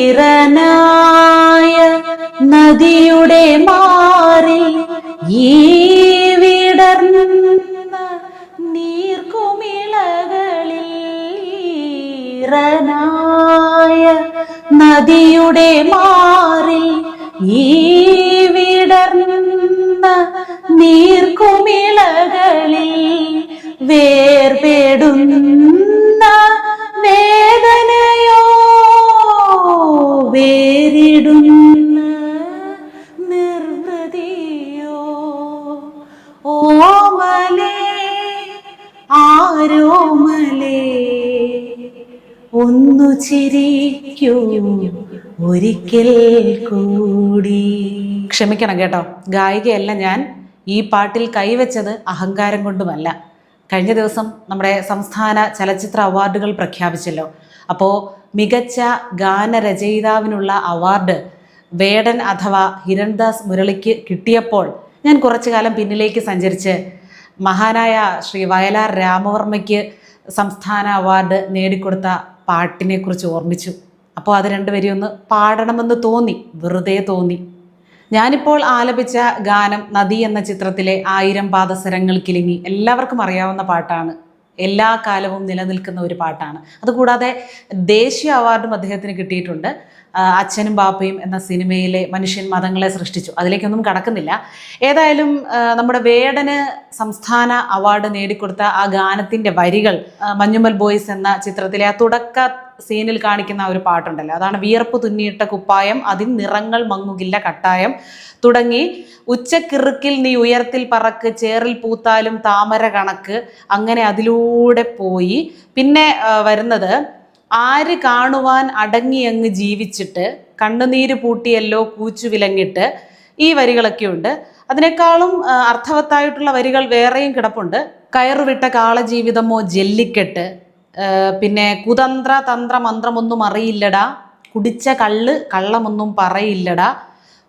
ഈറനായ നദിയുടെ മാറിൽ ഈ വിടർന്ന നീർക്കുമിളകളിൽ ഈറനായ നദിയുടെ മാറിൽ ഈ വിടർന്ന നീർക്കുമിളകളിൽ വേർപെടുന്ന ഒന്നു ചിരിക്കൂ ഒരിക്കൽ കൂടി. ക്ഷമിക്കണം കേട്ടോ. ഗായികയല്ല ഞാൻ. ഈ പാട്ടിൽ കൈവച്ചത് അഹങ്കാരം കൊണ്ടുമല്ല. കഴിഞ്ഞ ദിവസം നമ്മുടെ സംസ്ഥാന ചലച്ചിത്ര അവാർഡുകൾ പ്രഖ്യാപിച്ചല്ലോ. അപ്പോൾ മികച്ച ഗാനരചയിതാവിനുള്ള അവാർഡ് വേടൻ അഥവാ ഹിരൺദാസ് മുരളിക്ക് കിട്ടിയപ്പോൾ ഞാൻ കുറച്ചു കാലം പിന്നിലേക്ക് സഞ്ചരിച്ച് മഹാനായ ശ്രീ വയലാർ രാമവർമ്മയ്ക്ക് സംസ്ഥാന അവാർഡ് നേടിക്കൊടുത്ത പാട്ടിനെ കുറിച്ച് ഓർമ്മിച്ചു. അപ്പോൾ അത് രണ്ടുപേരും ഒന്ന് പാടണമെന്ന് തോന്നി വെറുതെ തോന്നി. ഞാനിപ്പോൾ ആലപിച്ച ഗാനം നദി എന്ന ചിത്രത്തിലെ ആയിരം പാദസരങ്ങൾ കിലിങ്ങി എല്ലാവർക്കും അറിയാവുന്ന പാട്ടാണ്. എല്ലാ കാലവും നിലനിൽക്കുന്ന ഒരു പാട്ടാണ്. അതുകൂടാതെ ദേശീയ അവാർഡും അദ്ദേഹത്തിന് കിട്ടിയിട്ടുണ്ട്. അച്ഛനും ബാപ്പയും എന്ന സിനിമയിലെ മനുഷ്യൻ മതങ്ങളെ സൃഷ്ടിച്ചു. അതിലേക്കൊന്നും കടക്കുന്നില്ല. ഏതായാലും നമ്മുടെ വേടന് സംസ്ഥാന അവാർഡ് നേടിക്കൊടുത്ത ആ ഗാനത്തിന്റെ വരികൾ മഞ്ഞുമൽ ബോയ്സ് എന്ന ചിത്രത്തിലെ ആ തുടക്ക സീനിൽ കാണിക്കുന്ന ഒരു പാട്ടുണ്ടല്ലോ. അതാണ് വിയർപ്പ് തുന്നിയിട്ട കുപ്പായം അതിൽ നിറങ്ങൾ മങ്ങുകില്ല കട്ടായം തുടങ്ങി. ഉച്ചക്കിറുക്കിൽ നീ ഉയരത്തിൽ പറക്ക് ചേറിൽ പൂത്താലും താമര കണക്ക് അങ്ങനെ അതിലൂടെ പോയി. പിന്നെ വരുന്നത് ആര് കാണുവാൻ അടങ്ങി അങ്ങ് ജീവിച്ചിട്ട് കണ്ണുനീര് പൂട്ടിയല്ലോ കൂച്ചു വിലങ്ങിട്ട് ഈ വരികളൊക്കെ ഉണ്ട് അതിനേക്കാളും അർത്ഥവത്തായിട്ടുള്ള വരികൾ വേറെയും കിടപ്പുണ്ട്. കയറുവിട്ട കാളജീവിതമോ ജല്ലിക്കെട്ട് പിന്നെ കുതന്ത്ര തന്ത്ര മന്ത്രമൊന്നും അറിയില്ലടാ. കുടിച്ച കള്ള് കള്ളമൊന്നും പറയില്ലടാ.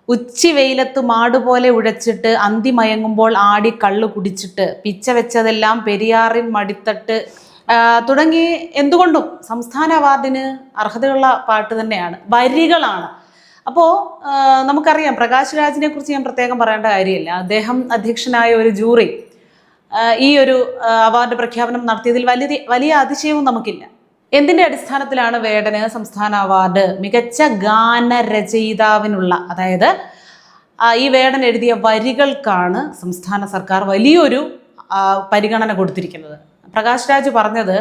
ഉച്ചി വെയിലത്ത് മാടുപോലെ ഉഴച്ചിട്ട് അന്തി മയങ്ങുമ്പോൾ ആടി കള്ളു കുടിച്ചിട്ട് പിച്ച വെച്ചതെല്ലാം പെരിയാറിൻ മടിത്തട്ട് തുടങ്ങി എന്തുകൊണ്ടും സംസ്ഥാന അവാർഡിന് അർഹതയുള്ള പാട്ട് തന്നെയാണ് വരികളാണ്. അപ്പോൾ നമുക്കറിയാം പ്രകാശ് രാജിനെ കുറിച്ച് ഞാൻ പ്രത്യേകം പറയേണ്ട കാര്യമില്ല. അദ്ദേഹം അധ്യക്ഷനായ ഒരു ജൂറി ഈ ഒരു അവാർഡ് പ്രഖ്യാപനം നടത്തിയതിൽ വലിയ വലിയ അതിശയവും നമുക്കില്ല. എന്തിന്റെ അടിസ്ഥാനത്തിലാണ് വേടന് സംസ്ഥാന അവാർഡ്? മികച്ച ഗാനരചയിതാവിനുള്ള അതായത് ഈ വേടൻ എഴുതിയ വരികൾക്കാണ് സംസ്ഥാന സർക്കാർ വലിയൊരു പരിഗണന കൊടുത്തിരിക്കുന്നത്. പ്രകാശ് രാജ് പറഞ്ഞത്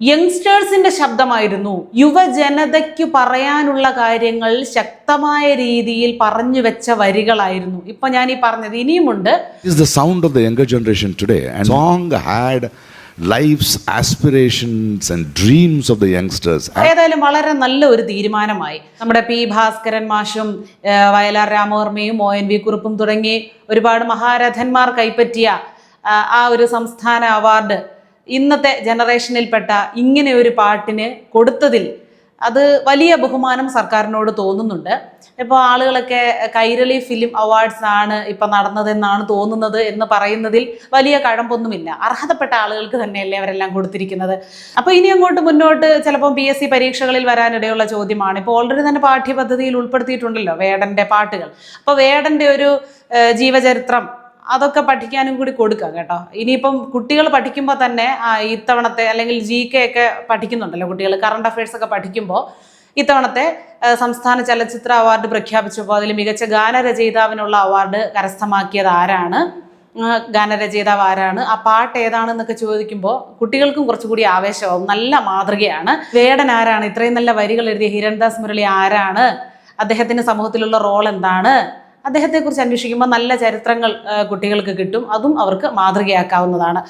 യങ്സ്റ്റേഴ്സിന്റെ ശബ്ദമായിരുന്നു. യുവജനതയ്ക്ക് പറയാനുള്ള കാര്യങ്ങൾ ശക്തമായ രീതിയിൽ പറഞ്ഞു വെച്ച വരികളായിരുന്നു. ഇപ്പൊ ഞാൻ ഈ പറഞ്ഞത് ഇനിയുമുണ്ട്. ഏതായാലും വളരെ നല്ല ഒരു തീരുമാനമായി. നമ്മുടെ പി ഭാസ്കരൻ മാഷും വയലാർ രാമവർമ്മയും ഒ എൻ വി കുറുപ്പും തുടങ്ങി ഒരുപാട് മഹാരഥന്മാർ കൈപ്പറ്റിയ ആ ഒരു സംസ്ഥാന അവാർഡ് ഇന്നത്തെ ജനറേഷനിൽപ്പെട്ട ഇങ്ങനെ ഒരു പാട്ടിന് കൊടുത്തതിൽ അത് വലിയ ബഹുമാനം സർക്കാരിനോട് തോന്നുന്നുണ്ട്. ഇപ്പോൾ ആളുകളൊക്കെ കൈരളി ഫിലിം അവാർഡ്സ് ആണ് ഇപ്പം നടന്നതെന്നാണ് തോന്നുന്നത് എന്ന് പറയുന്നതിൽ വലിയ കഴമ്പൊന്നുമില്ല. അർഹതപ്പെട്ട ആളുകൾക്ക് തന്നെയല്ലേ അവരെല്ലാം കൊടുത്തിരിക്കുന്നത്. അപ്പോൾ ഇനി അങ്ങോട്ട് മുന്നോട്ട് ചിലപ്പം പി എസ് സി പരീക്ഷകളിൽ വരാനിടയുള്ള ചോദ്യമാണ്. ഇപ്പോൾ ഓൾറെഡി തന്നെ പാഠ്യപദ്ധതിയിൽ ഉൾപ്പെടുത്തിയിട്ടുണ്ടല്ലോ വേടന്റെ പാട്ടുകൾ. അപ്പോൾ വേടന്റെ ഒരു ജീവചരിത്രം അതൊക്കെ പഠിക്കാനും കൂടി കൊടുക്കാം കേട്ടോ. ഇനിയിപ്പം കുട്ടികൾ പഠിക്കുമ്പോൾ തന്നെ ഇത്തവണത്തെ അല്ലെങ്കിൽ ജി കെ ഒക്കെ പഠിക്കുന്നുണ്ടല്ലോ കുട്ടികൾ കറണ്ട് അഫയേഴ്സ് ഒക്കെ പഠിക്കുമ്പോൾ ഇത്തവണത്തെ സംസ്ഥാന ചലച്ചിത്ര അവാർഡ് പ്രഖ്യാപിച്ചപ്പോൾ അതിൽ മികച്ച ഗാനരചയിതാവിനുള്ള അവാർഡ് കരസ്ഥമാക്കിയത് ആരാണ്? ഗാനരചയിതാവ് ആരാണ്? ആ പാട്ട് ഏതാണെന്നൊക്കെ ചോദിക്കുമ്പോൾ കുട്ടികൾക്കും കുറച്ചുകൂടി ആവേശമാവും. നല്ല മാതൃകയാണ്. വേടൻ ആരാണ്? ഇത്രയും നല്ല വരികൾ എഴുതിയ ഹിരൺദാസ് മുരളി ആരാണ്? അദ്ദേഹത്തിന്റെ സമൂഹത്തിലുള്ള റോൾ എന്താണ്? അദ്ദേഹത്തെക്കുറിച്ച് അന്വേഷിക്കുമ്പോൾ നല്ല ചരിത്രങ്ങൾ കുട്ടികൾക്ക് കിട്ടും. അതും അവർക്ക് മാതൃകയാക്കാവുന്നതാണ്.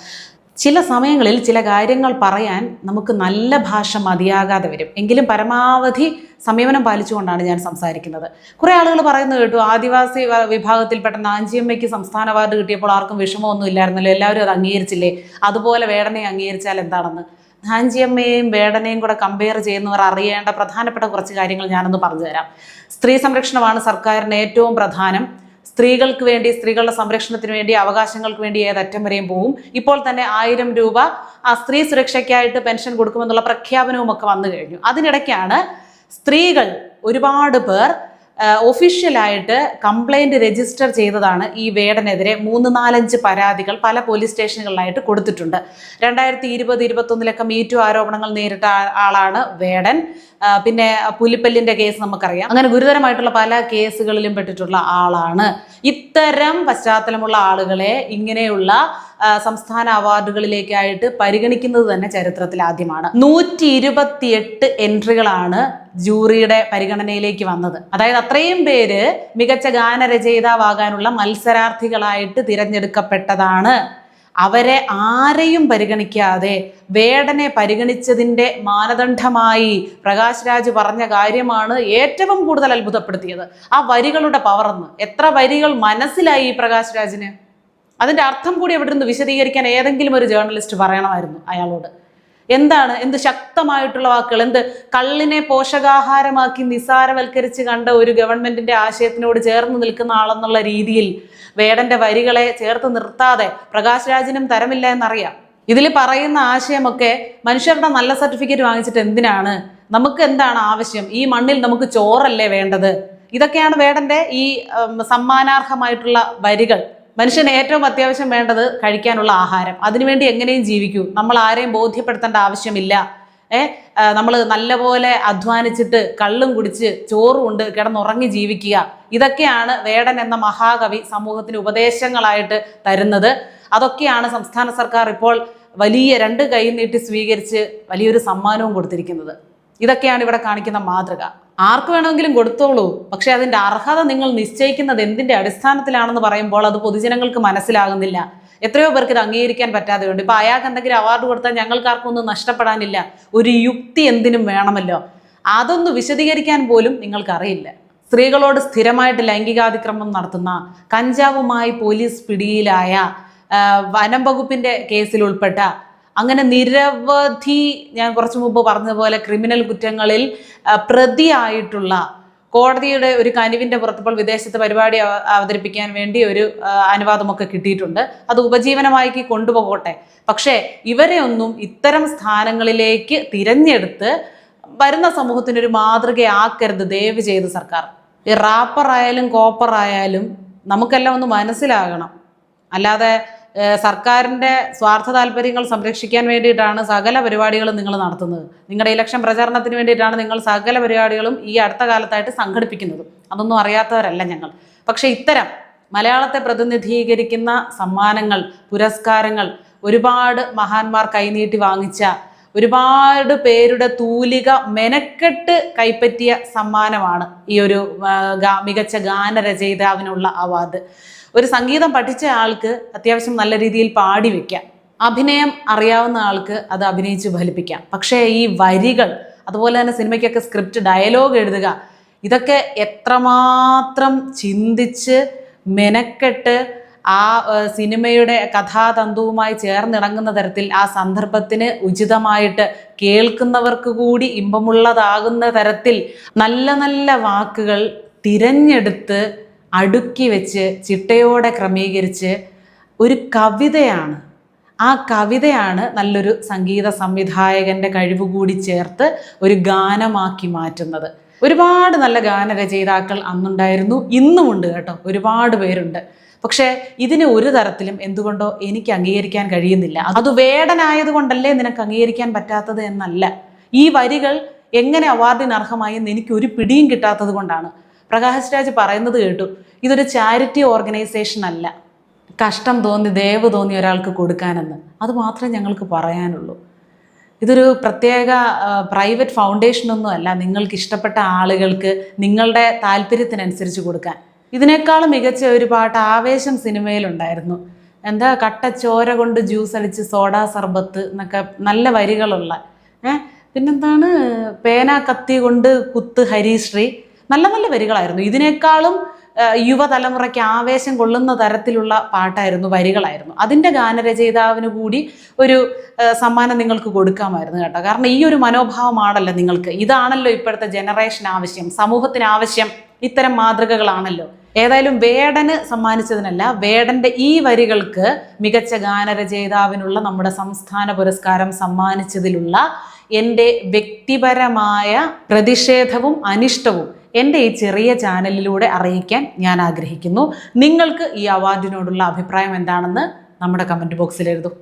ചില സമയങ്ങളിൽ ചില കാര്യങ്ങൾ പറയാൻ നമുക്ക് നല്ല ഭാഷ മതിയാകാതെ വരും. എങ്കിലും പരമാവധി സംയമനം പാലിച്ചുകൊണ്ടാണ് ഞാൻ സംസാരിക്കുന്നത്. കുറേ ആളുകൾ പറയുന്നത് കേട്ടു ആദിവാസി വിഭാഗത്തിൽപ്പെട്ട നാഞ്ചിയമ്മയ്ക്ക് സംസ്ഥാന അവാർഡ് കിട്ടിയപ്പോൾ ആർക്കും വിഷമമൊന്നും ഇല്ലായിരുന്നല്ലോ എല്ലാവരും അത് അംഗീകരിച്ചില്ലേ? അതുപോലെ വേടനെ അംഗീകരിച്ചാൽ എന്താണെന്ന്? ധാഞ്ചിയമ്മയെയും വേടനെയും കൂടെ കമ്പയർ ചെയ്യുന്നവർ അറിയേണ്ട പ്രധാനപ്പെട്ട കുറച്ച് കാര്യങ്ങൾ ഞാനൊന്ന് പറഞ്ഞു തരാം സ്ത്രീ സംരക്ഷണമാണ് സർക്കാരിന് ഏറ്റവും പ്രധാനം. സ്ത്രീകൾക്ക് വേണ്ടി സ്ത്രീകളുടെ സംരക്ഷണത്തിന് വേണ്ടി അവകാശങ്ങൾക്ക് വേണ്ടി ഏതറ്റം വരെയും പോവും. ഇപ്പോൾ തന്നെ ആയിരം രൂപ ആ സ്ത്രീ സുരക്ഷയ്ക്കായിട്ട് പെൻഷൻ കൊടുക്കുമെന്നുള്ള പ്രഖ്യാപനവും ഒക്കെ വന്നു കഴിഞ്ഞു. അതിനിടയ്ക്കാണ് സ്ത്രീകൾ ഒരുപാട് പേർ ഒഫീഷ്യലായിട്ട് കംപ്ലൈന്റ് രജിസ്റ്റർ ചെയ്തതാണ് ഈ വേടനെതിരെ മൂന്ന് നാലഞ്ച് പരാതികൾ പല പോലീസ് സ്റ്റേഷനുകളിലായിട്ട് കൊടുത്തിട്ടുണ്ട്. രണ്ടായിരത്തി ഇരുപത് ഇരുപത്തൊന്നിലൊക്കെ മീറ്റു ആരോപണങ്ങൾ നേരിട്ട ആളാണ് വേടൻ. പിന്നെ പുലിപ്പല്ലിന്റെ കേസ് നമുക്കറിയാം. അങ്ങനെ ഗുരുതരമായിട്ടുള്ള പല കേസുകളിലും പെട്ടിട്ടുള്ള ആളാണ്. ഇത്തരം പശ്ചാത്തലമുള്ള ആളുകളെ ഇങ്ങനെയുള്ള സംസ്ഥാന അവാർഡുകളിലേക്കായിട്ട് പരിഗണിക്കുന്നത് തന്നെ ചരിത്രത്തിൽ ആദ്യമാണ്. നൂറ്റി ഇരുപത്തിയെട്ട് എൻട്രികളാണ് ജൂറിയുടെ പരിഗണനയിലേക്ക് വന്നത്. അതായത് അത്രയും പേര് മികച്ച ഗാനരചയിതാവാകാനുള്ള മത്സരാർത്ഥികളായിട്ട് തിരഞ്ഞെടുക്കപ്പെട്ടതാണ്. അവരെ ആരെയും പരിഗണിക്കാതെ വേടനെ പരിഗണിച്ചതിന്റെ മാനദണ്ഡമായി പ്രകാശ് രാജ് പറഞ്ഞ കാര്യമാണ് ഏറ്റവും കൂടുതൽ അത്ഭുതപ്പെടുത്തിയത്. ആ വരികളുടെ പവർന്ന് എത്ര വരികൾ മനസ്സിലായി പ്രകാശ് രാജിന്? അതിന്റെ അർത്ഥം കൂടി അവിടെ നിന്ന് വിശദീകരിക്കാൻ ഏതെങ്കിലും ഒരു ജേർണലിസ്റ്റ് പറയണമായിരുന്നു അയാളോട്. എന്താണ്? എന്ത് ശക്തമായിട്ടുള്ള വാക്കുകൾ? എന്ത് കള്ളിനെ പോഷകാഹാരമാക്കി നിസാരവൽക്കരിച്ച് കണ്ട ഒരു ഗവൺമെന്റിന്റെ ആശയത്തിനോട് ചേർന്ന് നിൽക്കുന്ന ആളെന്നുള്ള രീതിയിൽ വേടന്റെ വരികളെ ചേർത്ത് നിർത്താതെ പ്രകാശ് രാജിനും തരമില്ല എന്നറിയാം. ഇതിൽ പറയുന്ന ആശയമൊക്കെ മനുഷ്യരുടെ നല്ല സർട്ടിഫിക്കറ്റ് വാങ്ങിച്ചിട്ട് എന്തിനാണ്? നമുക്ക് എന്താണ് ആവശ്യം? ഈ മണ്ണിൽ നമുക്ക് ചോറല്ലേ വേണ്ടത്? ഇതൊക്കെയാണ് വേടന്റെ ഈ സമ്മാനാർഹമായിട്ടുള്ള വരികൾ. മനുഷ്യന് ഏറ്റവും അത്യാവശ്യം വേണ്ടത് കഴിക്കാനുള്ള ആഹാരം. അതിനുവേണ്ടി എങ്ങനെയും ജീവിക്കൂ. നമ്മൾ ആരെയും ബോധ്യപ്പെടുത്തേണ്ട ആവശ്യമില്ല. ഏ നമ്മൾ നല്ലപോലെ അധ്വാനിച്ചിട്ട് കള്ളും കുടിച്ച് ചോറും ഉണ്ട് കിടന്നുറങ്ങി ജീവിക്കുക. ഇതൊക്കെയാണ് വേടൻ എന്ന മഹാകവി സമൂഹത്തിന് ഉപദേശങ്ങളായിട്ട് തരുന്നത്. അതൊക്കെയാണ് സംസ്ഥാന സർക്കാർ ഇപ്പോൾ വലിയ രണ്ട് കൈ നീട്ടി സ്വീകരിച്ച് വലിയൊരു സമ്മാനവും കൊടുത്തിരിക്കുന്നത്. ഇതൊക്കെയാണ് ഇവിടെ കാണിക്കുന്ന മാതൃക. ആർക്ക് വേണമെങ്കിലും കൊടുത്തോളൂ. പക്ഷെ അതിന്റെ അർഹത നിങ്ങൾ നിശ്ചയിക്കുന്നത് എന്തിന്റെ അടിസ്ഥാനത്തിലാണെന്ന് പറയുമ്പോൾ അത് പൊതുജനങ്ങൾക്ക് മനസ്സിലാകുന്നില്ല. എത്രയോ പേർക്ക് ഇത് അംഗീകരിക്കാൻ പറ്റാതെയുണ്ട്. ഇപ്പൊ അയാൾക്ക് എന്തെങ്കിലും അവാർഡ് കൊടുത്താൽ ഞങ്ങൾക്ക് ഒന്നും നഷ്ടപ്പെടാനില്ല. ഒരു യുക്തി എന്തിനും വേണമല്ലോ. അതൊന്ന് വിശദീകരിക്കാൻ പോലും നിങ്ങൾക്കറിയില്ല. സ്ത്രീകളോട് സ്ഥിരമായിട്ട് ലൈംഗികാതിക്രമം നടത്തുന്ന കഞ്ചാവുമായി പോലീസ് പിടിയിലായ വനം വകുപ്പിന്റെ കേസിൽ ഉൾപ്പെട്ട അങ്ങനെ നിരവധി ഞാൻ കുറച്ചു മുമ്പ് പറഞ്ഞതുപോലെ ക്രിമിനൽ കുറ്റങ്ങളിൽ പ്രതിയായിട്ടുള്ള കോടതിയുടെ ഒരു കനിവിന്റെ പുറത്തിപ്പോൾ വിദേശത്ത് പരിപാടി അവ- അവതരിപ്പിക്കാൻ വേണ്ടി ഒരു അനുവാദമൊക്കെ കിട്ടിയിട്ടുണ്ട്. അത് ഉപജീവനമാക്കി കൊണ്ടുപോകട്ടെ. പക്ഷേ ഇവരെ ഒന്നും ഇത്തരം സ്ഥാനങ്ങളിലേക്ക് തിരഞ്ഞെടുത്ത് വരുന്ന സമൂഹത്തിനൊരു മാതൃകയാക്കരുത് ദയവ് ചെയ്ത് സർക്കാർ. ഈ റാപ്പറായാലും കോപ്പറായാലും നമുക്കെല്ലാം ഒന്ന് മനസ്സിലാകണം. അല്ലാതെ സർക്കാരിന്റെ സ്വാർത്ഥ താല്പര്യങ്ങൾ സംരക്ഷിക്കാൻ വേണ്ടിയിട്ടാണ് സകല പരിപാടികളും നിങ്ങൾ നടത്തുന്നത്. നിങ്ങളുടെ ഇലക്ഷൻ പ്രചാരണത്തിന് വേണ്ടിയിട്ടാണ് നിങ്ങൾ സകല പരിപാടികളും ഈ അടുത്ത കാലത്തായിട്ട് സംഘടിപ്പിക്കുന്നത്. അതൊന്നും അറിയാത്തവരല്ല ഞങ്ങൾ. പക്ഷേ ഇത്തരം മലയാളത്തെ പ്രതിനിധീകരിക്കുന്ന സമ്മാനങ്ങൾ പുരസ്കാരങ്ങൾ ഒരുപാട് മഹാന്മാർ കൈനീട്ടി വാങ്ങിച്ച ഒരുപാട് പേരുടെ തൂലിക മെനക്കെട്ട് കൈപ്പറ്റിയ സമ്മാനമാണ് ഈ ഒരു മികച്ച ഗാനരചയിതാവിനുള്ള അവാർഡ്. ഒരു സംഗീതം പഠിച്ച ആൾക്ക് അത്യാവശ്യം നല്ല രീതിയിൽ പാടി വെക്കാം. അഭിനയം അറിയാവുന്ന ആൾക്ക് അത് അഭിനയിച്ച് ഫലിപ്പിക്കാം. പക്ഷേ ഈ വരികൾ അതുപോലെ തന്നെ സിനിമയ്ക്കൊക്കെ സ്ക്രിപ്റ്റ് ഡയലോഗ് എഴുതുക ഇതൊക്കെ എത്രമാത്രം ചിന്തിച്ച് മെനക്കെട്ട് ആ സിനിമയുടെ കഥാതന്തുവുമായി ചേർന്നിണങ്ങുന്ന തരത്തിൽ ആ സന്ദർഭത്തിന് ഉചിതമായിട്ട് കേൾക്കുന്നവർക്ക് കൂടി ഇമ്പമുള്ളതാകുന്ന തരത്തിൽ നല്ല നല്ല വാക്കുകൾ തിരഞ്ഞെടുത്ത് അടുക്കി വെച്ച് ചിട്ടയോടെ ക്രമീകരിച്ച് ഒരു കവിതയാണ്. ആ കവിതയാണ് നല്ലൊരു സംഗീത സംവിധായകന്റെ കഴിവ് കൂടി ചേർത്ത് ഒരു ഗാനമാക്കി മാറ്റുന്നത്. ഒരുപാട് നല്ല ഗാനരചയിതാക്കൾ അന്നുണ്ടായിരുന്നു. ഇന്നുമുണ്ട് കേട്ടോ. ഒരുപാട് പേരുണ്ട്. പക്ഷേ ഇതിന് ഒരു തരത്തിലും എന്തുകൊണ്ടോ എനിക്ക് അംഗീകരിക്കാൻ കഴിയുന്നില്ല. അത് വേടനായത് കൊണ്ടല്ലേ നിനക്ക് അംഗീകരിക്കാൻ പറ്റാത്തത് എന്നല്ല. ഈ വരികൾ എങ്ങനെ അവാർഡിന് അർഹമായി എന്ന് എനിക്ക് ഒരു പിടിയും കിട്ടാത്തത് കൊണ്ടാണ്. പ്രകാശ് രാജ് പറയുന്നത് കേട്ടു ഇതൊരു ചാരിറ്റി ഓർഗനൈസേഷൻ അല്ല. കഷ്ടം തോന്നി ദയവ് തോന്നി ഒരാൾക്ക് കൊടുക്കാനെന്ന്. അത് മാത്രമേ ഞങ്ങൾക്ക് പറയാനുള്ളൂ. ഇതൊരു പ്രത്യേക പ്രൈവറ്റ് ഫൗണ്ടേഷനൊന്നും അല്ല. നിങ്ങൾക്ക് ഇഷ്ടപ്പെട്ട ആളുകൾക്ക് നിങ്ങളുടെ താല്പര്യത്തിനനുസരിച്ച് കൊടുക്കാൻ. ഇതിനേക്കാളും മികച്ച ഒരു പാട്ട് ആവേശം സിനിമയിലുണ്ടായിരുന്നു. എന്താ? കട്ട ചോര കൊണ്ട് ജ്യൂസ് അടിച്ച് സോഡാ സർബത്ത് എന്നൊക്കെ നല്ല വരികളുള്ള. ഏഹ് പിന്നെന്താണ്? പേന കത്തി കൊണ്ട് കുത്ത് ഹരിശ്രീ. നല്ല നല്ല വരികളായിരുന്നു. ഇതിനേക്കാളും യുവതലമുറയ്ക്ക് ആവേശം കൊള്ളുന്ന തരത്തിലുള്ള പാട്ടായിരുന്നു വരികളായിരുന്നു. അതിന്റെ ഗാനരചയിതാവിന് കൂടി ഒരു സമ്മാനം നിങ്ങൾക്ക് കൊടുക്കാമായിരുന്നു കേട്ടോ. കാരണം ഈ ഒരു മനോഭാവമാണല്ലോ നിങ്ങൾക്ക്. ഇതാണല്ലോ ഇപ്പോഴത്തെ ജനറേഷൻ ആവശ്യം സമൂഹത്തിന് ആവശ്യം ഇത്തരം മാതൃകകളാണല്ലോ. ഏതായാലും വേടന് സമ്മാനിച്ചതിനല്ല വേടന്റെ ഈ വരികൾക്ക് മികച്ച ഗാനരചയിതാവിനുള്ള നമ്മുടെ സംസ്ഥാന പുരസ്കാരം സമ്മാനിച്ചതിലുള്ള എന്റെ വ്യക്തിപരമായ പ്രതിഷേധവും അനിഷ്ടവും എന്റെ ഈ ചെറിയ ചാനലിലൂടെ അറിയിക്കാൻ ഞാൻ ആഗ്രഹിക്കുന്നു. നിങ്ങൾക്ക് ഈ അവാർഡിനോടുള്ള അഭിപ്രായം എന്താണെന്ന് നമ്മുടെ കമന്റ് ബോക്സിൽ എഴുതും.